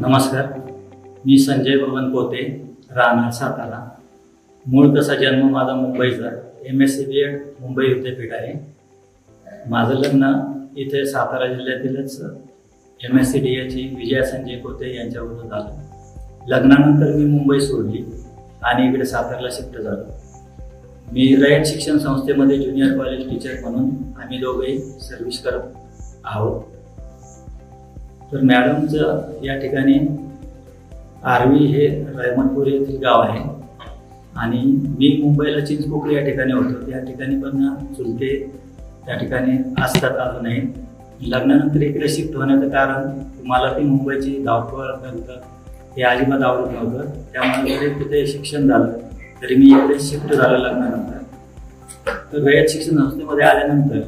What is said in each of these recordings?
नमस्कार. मी संजय बबन पोते राहणार सातारा. मूळ तसा जन्म माझा मुंबईचा. M S C B Ed Mumbai विद्यापीठ आहे. माझं लग्न इथे सातारा जिल्ह्यातीलच एम एस सी डी एची विजया संजय पोते यांच्याबरोबर झालं. लग्नानंतर मी मुंबई सोडली आणि इकडे साताराला शिफ्ट झालो. मी रयत शिक्षण संस्थेमध्ये ज्युनियर कॉलेज टीचर म्हणून आम्ही दोघेही सर्व्हिस करत आहोत. तर मॅडमचं या ठिकाणी आर्वी हे रायमनपूर येथील गाव आहे. आणि मी मुंबईला चिंचपोकळी या ठिकाणी होतो. त्या ठिकाणी पण चुलते त्या ठिकाणी असतात अजूनही. लग्नानंतर इकडे शिफ्ट होण्याचं कारण मला ती मुंबईची धावपळ नंतर हे अजिबात आवडत नव्हतं. त्यामुळे जरी तिथे शिक्षण झालं तरी मी इकडे शिफ्ट झालं लग्नानंतर. तर वेळेत शिक्षण संस्थेमध्ये आल्यानंतर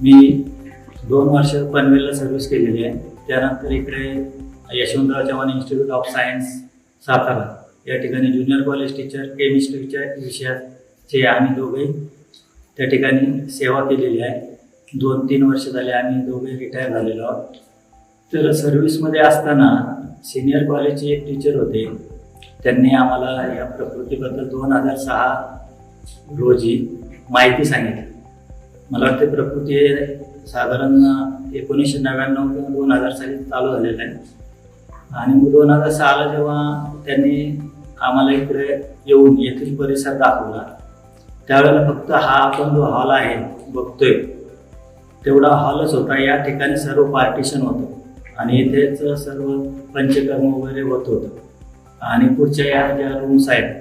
मी दोन वर्ष पनवेलला सर्व्हिस केलेली आहे. त्यानंतर इकडे Yashwantrao Chavan institute of science Satara. या ठिकाणी ज्युनियर कॉलेज टीचर केमिस्ट्रीच्या विषयाचे आम्ही दोघे त्या ठिकाणी सेवा केलेली आहे. दोन तीन वर्ष झाले आम्ही दोघे रिटायर झालेलो आहोत. तर सर्व्हिसमध्ये असताना सिनियर कॉलेजचे एक टीचर होते. त्यांनी आम्हाला या प्रकृतीबद्दल दोन हजार सहा रोजी माहिती सांगितली. मला वाटते प्रकृती हे साधारण एकोणीसशे नव्याण्णव किंवा दोन हजार साली चालू झालेलं आहे. आणि मग दोन हजार सहाला जेव्हा त्यांनी आम्हाला इकडे येऊन येथील परिसर दाखवला त्यावेळेला फक्त हा आपण जो हॉल आहे बघतोय तेवढा हॉलच होता. या ठिकाणी सर्व पार्टिशन होतं आणि इथेच सर्व पंचकर्म वगैरे होत होतं. आणि पुढच्या या ज्या रूम्स आहेत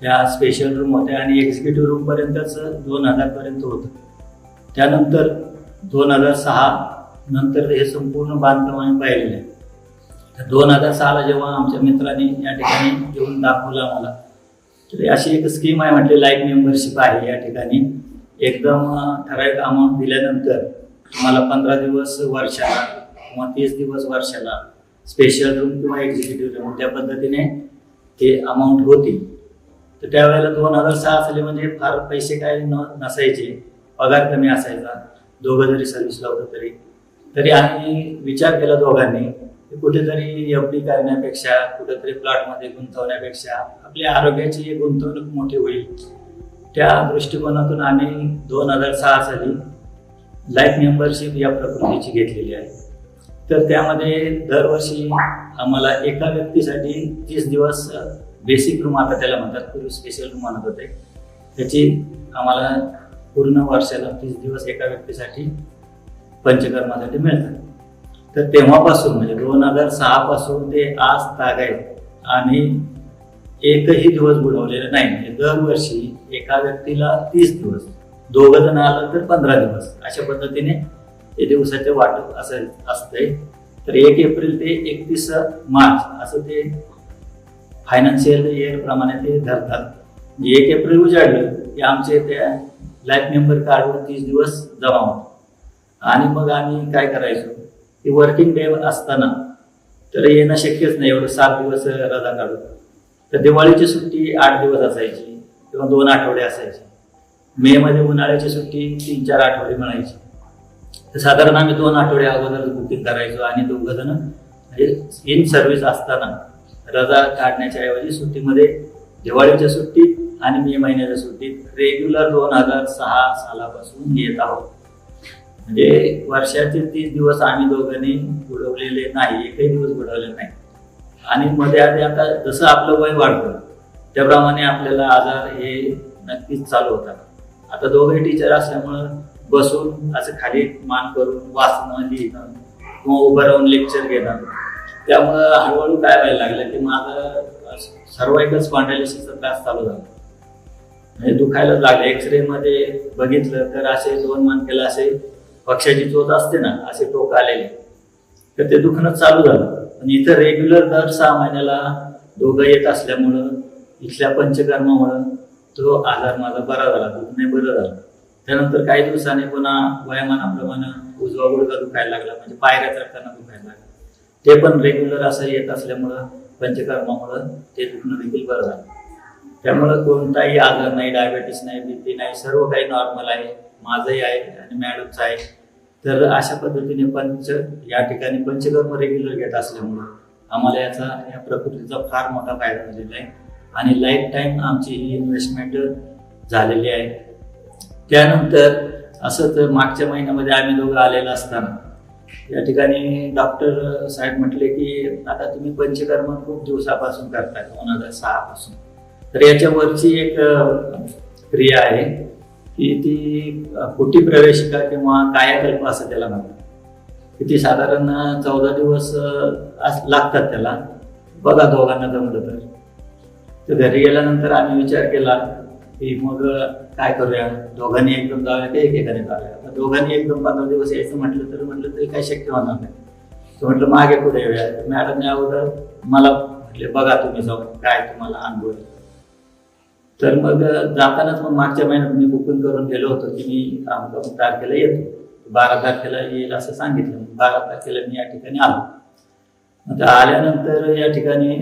त्या स्पेशल रूम होत्या आणि एक्झिक्युटिव्ह रूमपर्यंतच दोन हजारपर्यंत होतं. त्यानंतर दोन हजार सहा नंतर हे संपूर्ण बांधकाम आम्ही पाहिलेलं आहे. तर दोन हजार सहाला जेव्हा आमच्या मित्रांनी या ठिकाणी येऊन दाखवलं आम्हाला तर अशी एक स्कीम आहे म्हटली लाईफ मेंबरशिप आहे या ठिकाणी. एकदम ठराविक अमाऊंट दिल्यानंतर तुम्हाला पंधरा दिवस वर्षाला किंवा तीस दिवस वर्षाला स्पेशल रूम किंवा एक्झिक्युटिव्ह रूम त्या पद्धतीने ते अमाऊंट होती तर त्यावेळेला दोन हजार सहा असले म्हणजे फार पैसे काय न नसायचे. पगार कमी असायचा दोघं जरी सर्व्हिसला होतं तरी. तरी आम्ही विचार केला दोघांनी की कुठेतरी एफ डी करण्यापेक्षा कुठेतरी प्लॉटमध्ये गुंतवण्यापेक्षा आपल्या आरोग्याची एक गुंतवणूक मोठी होईल. त्या दृष्टिकोनातून आम्ही दोन हजार सहा साली लाईफ मेंबरशिप या प्रकृतीची घेतलेली आहे. तर त्यामध्ये दरवर्षी आम्हाला एका व्यक्तीसाठी तीस दिवस बेसिक रूम आता त्याला म्हणतात पूर्वी स्पेशल रूम म्हणत होते. त्याची आम्हाला पूर्ण वर्षाला तीस दिवस एका व्यक्तीसाठी पंचकर्मासाठी मिळतात. तर तेव्हापासून म्हणजे दोन हजार सहा पासून ते आज ताग आहेत आणि एकही दिवस बुडवलेला नाही. म्हणजे दरवर्षी एका व्यक्तीला तीस दिवस दोघं जण आलं तर पंधरा दिवस अशा पद्धतीने ते दिवसाचे वाटप असं असतंय. तर एक एप्रिल ते एकतीस मार्च असं ते फायनान्शियल इयर प्रमाणे ते धरतात. म्हणजे एक एप्रिल उजाडलं की आमचे त्या लाईफ मेंबर कार्डवर तीस दिवस जमा होतो. आणि मग आम्ही काय करायचो? की वर्किंग डे असताना तर येणं शक्यच नाही एवढं सात दिवस रजा काढू तर दिवाळीची सुट्टी आठ दिवस असायची किंवा दोन आठवडे असायचे. मे मध्ये उन्हाळ्याची सुट्टी तीन चार आठवडे म्हणायची. तर साधारण आम्ही दोन आठवडे अगोदर बुकिंग करायचो आणि दोघं जण म्हणजे इन सर्व्हिस असताना रजा काढण्याच्या ऐवजी सुट्टीमध्ये दिवाळीच्या सुट्टीत आणि मे महिन्याच्या सुट्टीत रेग्युलर दोन हजार सहा सालापासून येत आहोत. म्हणजे वर्षाचे तीस दिवस आम्ही दोघांनी बुडवलेले नाही एकही दिवस बुडवले नाही. आणि मध्ये आधी आता जसं आपलं वय वाढतं त्याप्रमाणे आपल्याला आजार हे नक्कीच चालू होतात. आता दोघे टीचर असल्यामुळं बसून असं खाली मान करून वाचणं लिहिणं किंवा उभं राहून लेक्चर घेणं. त्यामुळं हळूहळू काय व्हायला लागलं की माझं सर्वायकल स्पॉन्डायलिसिसचा त्रास चालू झाला. म्हणजे दुखायलाच लागलं. एक्सरे मध्ये बघितलं तर असे दोन मनकेला असे पक्षाची चोच असते ना असे टोक आलेले. तर ते दुखणं चालू झालं. आणि इथं रेग्युलर दर सहा महिन्याला दोघं येत असल्यामुळं इथल्या पंचकर्मामुळं तो आजार माझा बरा झाला दुखणे बरं झालं. त्यानंतर काही दिवसांनी पुन्हा वयामानाप्रमाणे उजवा गुडघा दुखायला लागला म्हणजे पायऱ्या चढताना दुखायला लागला. ते पण रेग्युलर असं येत असल्यामुळं पंचकर्मामुळं ते दुखणं देखील बरं झालं. त्यामुळं कोणताही आजार नाही डायबेटीस नाही बीपी नाही सर्व काही नॉर्मल आहे. माझंही आहे आणि मॅडमचं आहे. तर अशा पद्धतीने पंच या ठिकाणी पंचकर्म रेग्युलर घेत असल्यामुळं आम्हाला याचा या प्रकृतीचा फार मोठा फायदा झालेला आहे. आणि लाईफ टाईम आमची ही इन्व्हेस्टमेंट झालेली आहे. त्यानंतर असंच मागच्या महिन्यामध्ये आम्ही दोघं आलेलं असताना या ठिकाणी डॉक्टर साहेब म्हटले की आता तुम्ही पंचकर्म खूप दिवसापासून करताय दोन हजार सहापासून. तर याच्यावरची एक क्रिया आहे की ती अ, कुटी प्रवेशिका किंवा कायाकल्प असं त्याला म्हणतात. की ती साधारण चौदा दिवस अस- लागतात त्याला. बघा दोघांना जमलं तर. तर घरी गेल्यानंतर आम्ही विचार केला की मग काय करूया? दोघांनी एकदम जाऊया की एकेकाने जाऊया? दोघांनी एकदम पंधरा दिवस यायचं म्हटलं तर म्हटलं तरी काही शक्य होणार नाही. तर म्हटलं मागे पुढे येऊया. मॅडमने अगोदर मला म्हटले बघा तुम्ही जाऊन काय तुम्हाला अनुभव तर मग जातानाच मग मागच्या महिन्यात मी बुकिंग करून गेलो होतो की मी अमुक तारखेला येतो. बारा तारखेला येईल असं सांगितलं. बारा तारखेला मी या ठिकाणी आलो. आता आल्यानंतर या ठिकाणी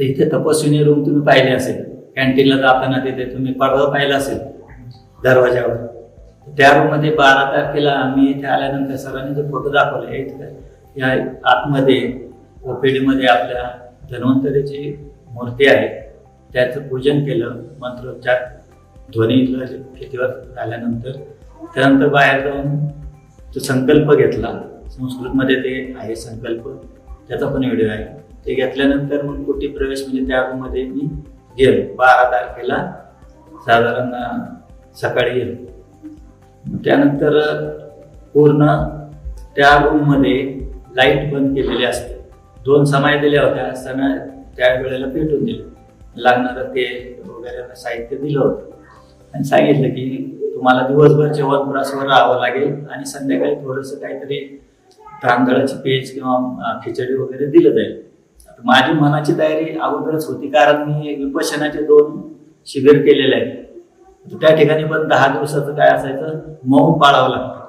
इथे तपस्विनी रूम तुम्ही पाहिले असेल. कॅन्टीनला जाताना तिथे तुम्ही पडदा पाहिला असेल. दरवाजावर त्या रूममध्ये बारा तारखेला आम्ही इथे आल्यानंतर सरांनी जो फोटो दाखवला इथे या आतमध्ये ओपीडी मध्ये आपल्या धन्वंतरीची मूर्ती आहे. त्याचं पूजन केलं मंत्रोच्चार ध्वनीतलं कितीवर झाल्यानंतर त्यानंतर बाहेर जाऊन तो संकल्प घेतला. संस्कृतमध्ये ते आहे संकल्प. त्याचा पण व्हिडिओ आहे. ते घेतल्यानंतर मग कुठे प्रवेश म्हणजे त्या रूममध्ये मी गेलो. बारा तारखेला साधारण सकाळी गेलो. त्यानंतर पूर्ण त्या रूममध्ये लाइट बंद केलेली असते. दोन समाय दिल्या होत्या. समय त्या वेळेला पेटून दिल्या लागणारं तेल वगैरे साहित्य दिलं होतं. आणि सांगितलं की तुम्हाला दिवसभर जेवणपुरासवर राहावं लागेल आणि संध्याकाळी थोडंसं काहीतरी तांदळाची पेज किंवा खिचडी वगैरे दिलं जाईल. माझी मनाची तयारी अगोदरच होती कारण मी विपशनाचे दोन शिबिर केलेले आहेत. तर त्या ठिकाणी पण दहा दिवसाचं काय असायचं मौन पाळावं लागतं.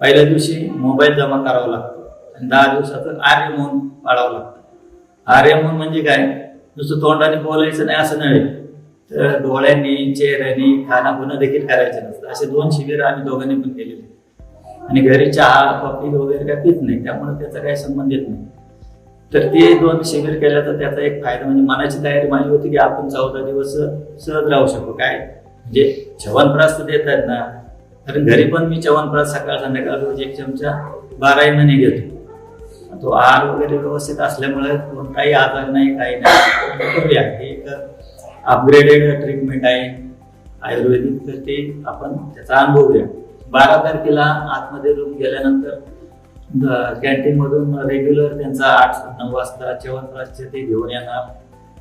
पहिल्या दिवशी मोबाईल जमा करावा लागतो आणि दहा दिवसाचं आर्य मौन पाळावं लागतं. आर्य मौन म्हणजे काय? नुसतं तोंडाने बोलायचं नाही असं नव्हे तर डोळ्यांनी चेहऱ्याने खानापुन्हा देखील करायचं नसतं. असे दोन शिबिरं आम्ही दोघांनी पण केलेले. आणि घरी चहा कॉफी वगैरे काय पित नाही. त्यामुळे त्याचा काही संबंध येत नाही. तर ते दोन शिबिर केलं तर त्याचा एक फायदा म्हणजे मनाची तयारी माझी होती की आपण चौदा दिवस सहज राहू शकू. काय? म्हणजे चवनप्रास तर देत आहेत ना. कारण घरी पण मी च्यवनप्रास सकाळ संध्याकाळ रोज एक चमचा बाराही महिने घेतो. तो आहार वगैरे व्यवस्थित असल्यामुळे कोणताही आजार नाही काही नाही. करूया हे एक अपग्रेडेड ट्रीटमेंट आहे आयुर्वेदिक. तर ते आपण त्याचा अनुभव घ्या. बारा तारखेला आतमध्ये रूम गेल्यानंतर कॅन्टीन मधून रेग्युलर त्यांचा आठ नऊ वाजता जेवणप्रासचे ते घेऊन येणार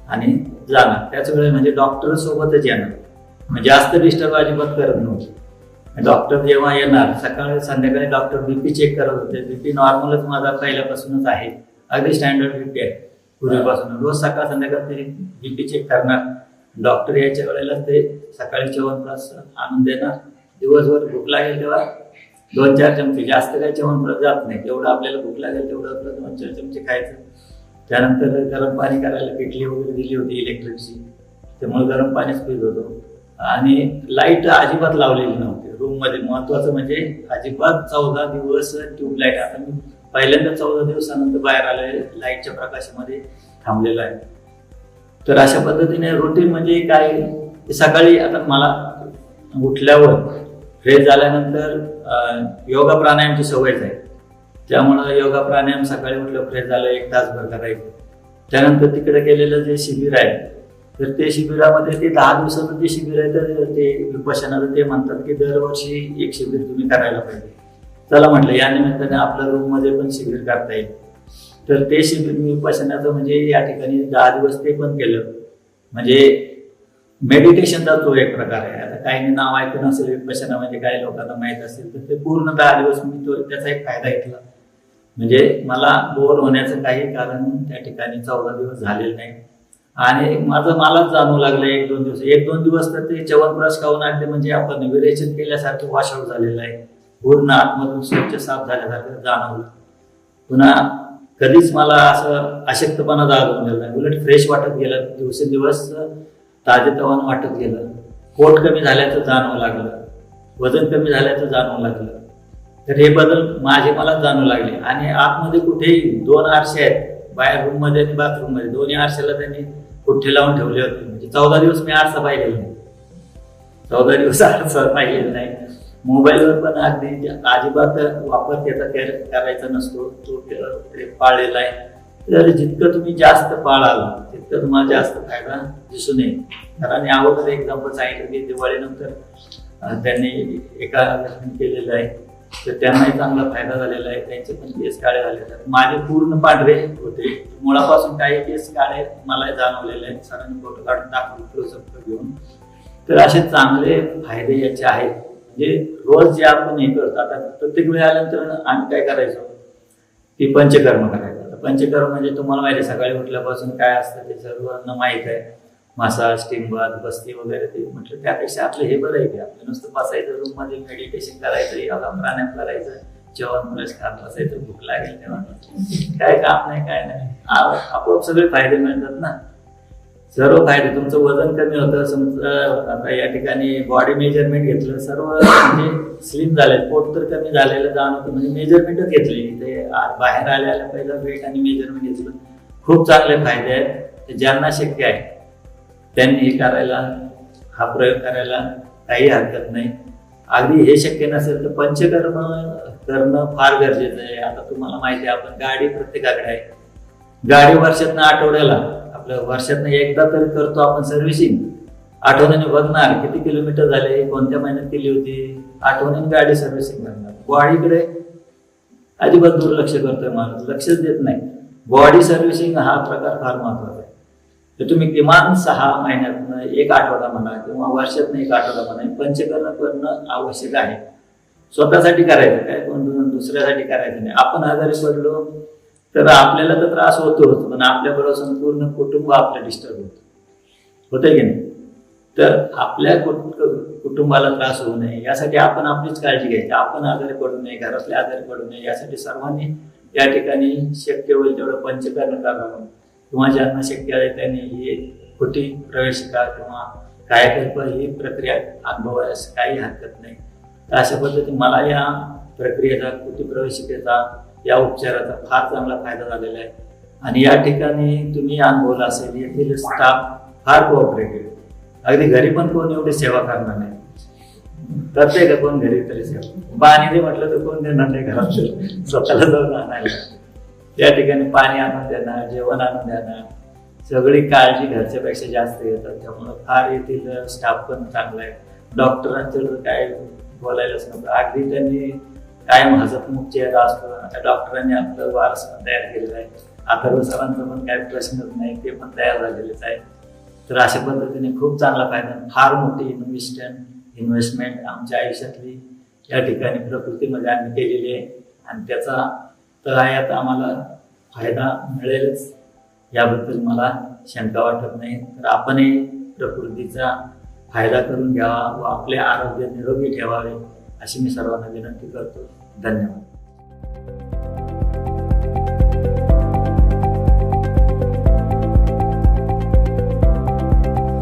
आणि जाणार. त्याच वेळेस म्हणजे डॉक्टर सोबतच येणार. म्हणजे जास्त डिस्टर्ब अजिबात करत नव्हते. डॉक्टर जेव्हा येणार सकाळी संध्याकाळी डॉक्टर बीपी चेक करत होते. बीपी नॉर्मलच माझा पहिल्यापासूनच आहे. अगदी स्टँडर्ड बीपी आहे. पूर्वीपासून. रोज सकाळ संध्याकाळ ते बीपी चेक करणार. डॉक्टर यायच्या वेळेला ते सकाळी जेवणप्रास आणून देणार. दिवसभर भूक लागेल तेव्हा दोन चार चमचे. जास्त काही जेवणप्रास जात नाही. तेवढं आपल्याला भूक लागेल तेवढं आपलं दोन चार चमचे खायचं. त्यानंतर गरम पाणी करायला किटली वगैरे दिली होती इलेक्ट्रिकची त्यामुळे गरम पाणीच पित होतो. आणि लाइट अजिबात लावलेली नव्हती. रूममध्ये महत्वाचं म्हणजे अजिबात चौदा दिवस ट्यूबलाईट. आता मी पहिल्यांदा चौदा दिवसानंतर बाहेर आलोय लाईटच्या प्रकाशामध्ये थांबलेलो आहे. तर अशा पद्धतीने रुटीन म्हणजे काय? सकाळी आता मला उठल्यावर फ्रेश झाल्यानंतर योगा प्राणायामची सवयच आहे. त्यामुळं योगा प्राणायाम सकाळी उठलं फ्रेश झालं एक तासभर करायचं. त्यानंतर तिकडे केलेलं जे शिबिर आहे तर ते शिबिरामध्ये ते दहा दिवसाचं जे शिबिर आहे तर ते विपशनाचं ते म्हणतात की दरवर्षी एक शिबिर तुम्ही करायला पाहिजे. चला म्हटलं या निमित्ताने आपल्या रूममध्ये पण शिबिर करता येईल. तर ते शिबिर मी विपशनाचं म्हणजे या ठिकाणी दहा दिवस ते पण केलं. म्हणजे मेडिटेशनचा तो एक प्रकार आहे. आता काही नाव ऐकून असेल विपशना म्हणजे काही लोकांना माहीत असेल तर ते पूर्ण दहा दिवस मी तो त्याचा एक फायदा घेतला. म्हणजे मला बोर होण्याचं काही कारण त्या ठिकाणी चौदा दिवस झालेलं नाही. आणि माझं मलाच जाणवू लागलं एक दोन दिवस. एक दोन दिवस तर ते च्यवनप्राश खाऊन आणले म्हणजे आपण विरेचन केल्यासारखं वॉशआउट झालेलं आहे. पूर्ण आतमधून स्वच्छ साफ झाल्यासारखं जाणवलं. पुन्हा कधीच मला असं अशक्तपणा जाणवून नाही. उलट फ्रेश वाटत गेलं दिवसेंदिवस ताजेतवान वाटत गेलं. पोट कमी झाल्याचं जाणवं लागलं. वजन कमी झाल्याचं जाणवं लागलं. तर हे बदल माझे मला जाणवू लागले. आणि आतमध्ये कुठेही दोन आरसे आहेत बाहेर रूममध्ये आणि बाथरूममध्ये दोन्ही आरशाला त्यांनी कुठे लावून ठेवले होते? म्हणजे चौदा दिवस मी आरसा पाहिलेला नाही. चौदा दिवस आरसा पाहिलेला नाही. मोबाईलवर पण अगदी अजिबात वापर त्याचा करायचा नसतो. तो ते पाळलेला आहे. तर जितकं तुम्ही जास्त पाळाल तितकं तुम्हाला जास्त फायदा दिसून येईल. कारण अगोदर एक्झाम्पल सांगितलं की दिवाळीनंतर त्यांनी एका केलेलं आहे. तर त्यांनाही चांगला फायदा झालेला आहे. त्यांचे पण केस काळे झालेले आहेत. माझे पूर्ण पांढरे होते. मुळापासून काही केस काळे मला जाणवलेले आहेत. सरांनी फोटो काढून दाखवून क्लोजअप घेऊन. तर असे चांगले फायदे याचे आहेत. म्हणजे रोज जे आपण हे करतो आता प्रत्येक वेळ आल्यानंतर आम्ही काय करायचो? की पंचकर्म करायचं. पंचकर्म म्हणजे तुम्हाला माहिती सकाळी उठल्यापासून काय असतं ते सर्वांना माहीत आहे. मसाज टिंबात बस्ती वगैरे ते म्हटलं त्यापेक्षा आपलं हे बरं आहे की आपलं नुसतं बसायचं रूममध्ये मेडिटेशन करायचं याला प्राणायाम करायचं जेवण फ्रेश खात बसायचं भूक लागेल तेव्हा. काय काम नाही काय नाही. आपोआप सगळे फायदे मिळतात ना. सर्व फायदे तुमचं वजन कमी होतं समजा आता या ठिकाणी बॉडी मेजरमेंट घेतलं सर्व म्हणजे स्लिम झाले पोट तर कमी झालेलं जाणवतं म्हणजे मेजरमेंटच घेतली. ते बाहेर आल्याला आल्या पहिलं वेट आणि मेजरमेंट घेतलं. खूप चांगले फायदे आहेत. ज्यांना शक्य आहे. त्यांनी हे करायला हा प्रयोग करायला काही हरकत नाही. अगदी हे शक्य नसेल तर पंचकर्म करणं फार गरजेचं आहे. आता तुम्हाला माहिती आहे आपण गाडी प्रत्येकाकडे आहे. गाडी वर्षातनं आठवड्याला आपलं वर्षातनं एकदा तरी करतो आपण सर्व्हिसिंग. आठवड्याने बघणार किती किलोमीटर झाले कोणत्या महिन्यात केली होती. आठवड्याने गाडी सर्व्हिसिंग करणार. बॉडीकडे अजिबात दुर्लक्ष करतोय माणूस लक्षच देत नाही. बॉडी सर्व्हिसिंग हा प्रकार फार महत्त्वाचा आहे. तर तुम्ही किमान सहा महिन्यातनं एक आठवडा म्हणा किंवा वर्षातनं एक आठवडा म्हणा हे पंचकर्म करणं आवश्यक आहे. स्वतःसाठी करायचं काय? कोण दुसऱ्यासाठी करायचं नाही. आपण आजारी पडलो तर आपल्याला तर त्रास होतोच पण आपल्याबरोबर संपूर्ण कुटुंब आपलं डिस्टर्ब होतं. होतंय की नाही? तर आपल्या कुट- कुटुंबाला त्रास होऊ नये. यासाठी आपण आपलीच काळजी घ्यायची. आपण आजारी पडू नये घरातले आजारी पडू नये. यासाठी सर्वांनी या ठिकाणी शक्य होईल तेवढं पंचकर्म करावं. किंवा ज्यांना शक्य आहे त्यांनी ही कुठी प्रवेशिका किंवा कायकल्प ही प्रक्रिया अनुभवायस काही हरकत नाही. तर अशा पद्धतीने मला या प्रक्रियेचा कृती प्रवेशिकेचा या उपचाराचा फार चांगला फायदा झालेला आहे. आणि या ठिकाणी तुम्ही अनुभवला असेल येथील स्टाफ फार कोऑपरेटिव्ह अगदी घरी पण कोण एवढी सेवा करणार नाही. प्रत्येक कोण घरी तरी सेवा? पाणी दे म्हटलं तर कोण देणार नाही घरात? स्वतःला जाऊन आणायला. या ठिकाणी पाणी आणून देणार जेवण आणून देणार. सगळी काळजी घरच्यापेक्षा जास्त घेतात. त्यामुळं फार येथील स्टाफ पण चांगला आहे. डॉक्टरांचं तर काय बोलायलाच नव्हतं अगदी त्यांनी कायम हसतमुख चेहरा असतो. आता डॉक्टरांनी आपलं वारस तयार केलेलं आहे. आता सरांचा पण काही प्रश्नच नाही. ते पण तयार झालेलेच आहे. तर अशा पद्धतीने खूप चांगला फायदा फार मोठी इन्व्हेस्टन इन्व्हेस्टमेंट आमच्या आयुष्यातली या ठिकाणी प्रकृतीमध्ये आम्ही केलेली आहे. आणि त्याचा तर हा आता आम्हाला फायदा मिळेलच. याबद्दल मला शंका वाटत नाही. तर आपणही प्रकृतीचा फायदा करून घ्यावा व आपले आरोग्य निरोगी ठेवावे अशी मी सर्वांना विनंती करतो. धन्यवाद.